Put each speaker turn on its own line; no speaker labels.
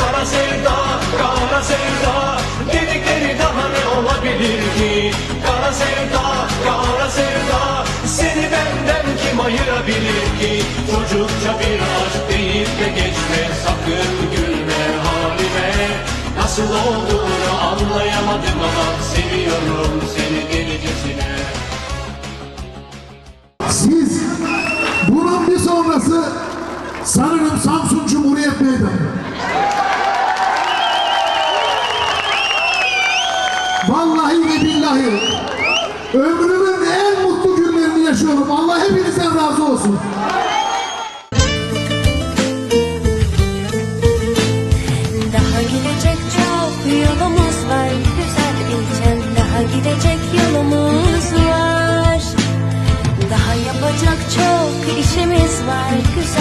Kara sevda, kara sevda Dedikleri daha ne olabilir ki? Kara sevda, kara sevda Seni benden kim ayırabilir ki? Çocukça bir aşk deyip de geçme Sakın gülme halime. Nasıl olduğunu anlayamadım ama Seviyorum seni delicesine
Siz bunun bir sonrası sanırım Samsun Cumhuriyet Meydanı. Vallahi ve billahi ömrümün en mutlu günlerini yaşıyorum. Allah hepinizden razı olsun.
Daha gidecek çok yolumuz var güzel ilçem. Daha gidecek yolumuz var. Daha yapacak çok işimiz var güzel.